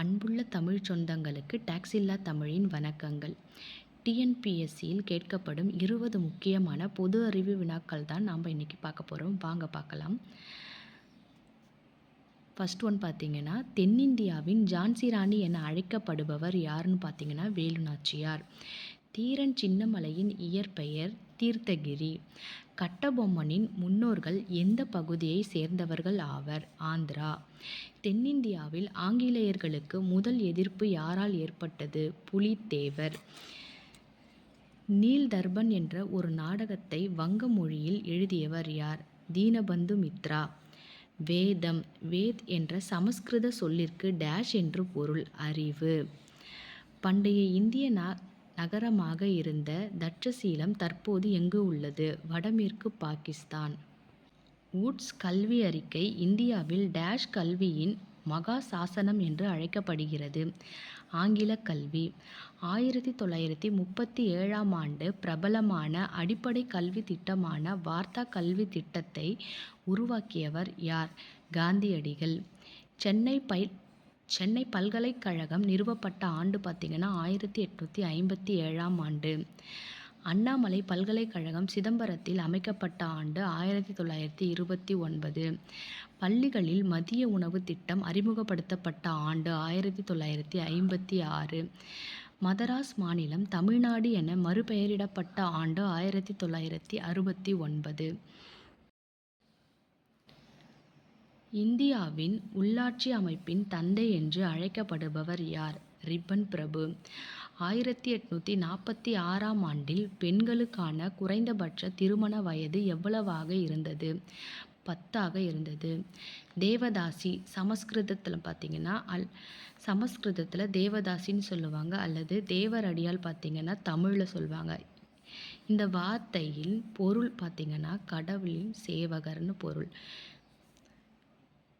அன்புள்ள தமிழ் சொந்தங்களுக்கு டாக்ஸ் இல்லா தமிழின் வணக்கங்கள். டிஎன்பிஎஸ்சியில் கேட்கப்படும் இருபது முக்கியமான பொது அறிவு வினாக்கள் தான் நாம் இன்றைக்கி பார்க்க போகிறோம் வாங்க பார்க்கலாம். ஃபஸ்ட் ஒன் பார்த்தீங்கன்னா தென்னிந்தியாவின் ஜான்சி ராணி என அழைக்கப்படுபவர் யாருன்னு பார்த்தீங்கன்னா வேலு நாச்சியார் தீரன் சின்னமலையின் இயற்பெயர் தீர்த்தகிரி. கட்டபொம்மனின் முன்னோர்கள் எந்த பகுதியை சேர்ந்தவர்கள் ஆவர்? ஆந்திரா. தென்னிந்தியாவில் ஆங்கிலேயர்களுக்கு முதல் எதிர்ப்பு யாரால் ஏற்பட்டது? புலித்தேவர். நீல் தர்பன் என்ற ஒரு நாடகத்தை வங்க மொழியில் எழுதியவர் யார்? தீனபந்து மித்ரா. வேதம். வேத் என்ற சமஸ்கிருத சொல்லிற்கு டேஷ் என்று பொருள். அறிவு. பண்டைய இந்திய நா நகரமாக இருந்த தட்சசீலம் தற்போது எங்கு உள்ளது? வடமேற்கு பாகிஸ்தான். வூட்ஸ் கல்வி அறிக்கை இந்தியாவில் டேஷ் கல்வியின் மகா சாசனம் என்று அழைக்கப்படுகிறது. ஆங்கில கல்வி. ஆயிரத்தி தொள்ளாயிரத்தி முப்பத்தி ஏழாம் ஆண்டு பிரபலமான அடிப்படை கல்வி திட்டமான வார்த்தா கல்வி திட்டத்தை உருவாக்கியவர் யார்? காந்தியடிகள். சென்னை பை சென்னை பல்கலைக்கழகம் நிறுவப்பட்ட ஆண்டு பார்த்திங்கன்னா ஆயிரத்தி எட்நூற்றி ஐம்பத்தி ஏழாம் ஆண்டு. அண்ணாமலை பல்கலைக்கழகம் சிதம்பரத்தில் அமைக்கப்பட்ட ஆண்டு ஆயிரத்தி தொள்ளாயிரத்தி இருபத்தி ஒன்பது. பள்ளிகளில் மதிய உணவு திட்டம் அறிமுகப்படுத்தப்பட்ட ஆண்டு ஆயிரத்தி தொள்ளாயிரத்தி ஐம்பத்தி ஆறு. மதராஸ் மாநிலம் தமிழ்நாடு என மறுபெயரிடப்பட்ட ஆண்டு ஆயிரத்தி தொள்ளாயிரத்தி அறுபத்தி ஒன்பது. இந்தியாவின் உள்ளாட்சி அமைப்பின் தந்தை என்று அழைக்கப்படுபவர் யார்? ரிப்பன் பிரபு. ஆயிரத்தி எட்நூற்றி நாற்பத்தி ஆறாம் ஆண்டில் பெண்களுக்கான குறைந்தபட்ச திருமண வயது எவ்வளவாக இருந்தது? பத்தாக இருந்தது. தேவதாசி சமஸ்கிருதத்தில் பார்த்தீங்கன்னா அல் சமஸ்கிருதத்தில் தேவதாசின்னு சொல்லுவாங்க அல்லது தேவரடியால் பார்த்தீங்கன்னா தமிழில் சொல்லுவாங்க இந்த வார்த்தையில் பொருள் பார்த்திங்கன்னா கடவுளின் சேவகர்னு பொருள்.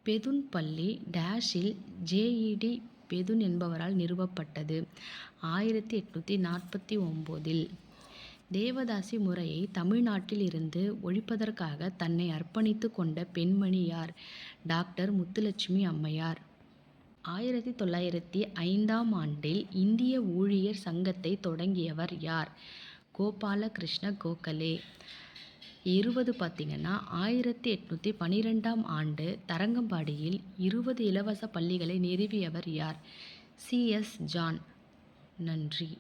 பெதுன் பள்ளி டேஷில் ஜேஇடி பெதுன் என்பவரால் நிறுவப்பட்டது. ஆயிரத்தி எட்நூற்றி நாற்பத்தி ஒம்போதில் தேவதாசி முறையை தமிழ்நாட்டில் இருந்து ஒழிப்பதற்காக தன்னை அர்ப்பணித்து கொண்ட பெண்மணி யார்? டாக்டர் முத்துலட்சுமி அம்மையார். ஆயிரத்தி தொள்ளாயிரத்தி ஐந்தாம் ஆண்டில் இந்திய ஊழியர் சங்கத்தை தொடங்கியவர் யார்? கோபாலகிருஷ்ண கோகலே. இருபது பார்த்திங்கன்னா ஆயிரத்தி எட்நூற்றி பன்னிரெண்டாம் ஆண்டு தரங்கம்பாடியில் இருபது இலவச பள்ளிகளை நிறுவியவர் யார்? CS John. நன்றி.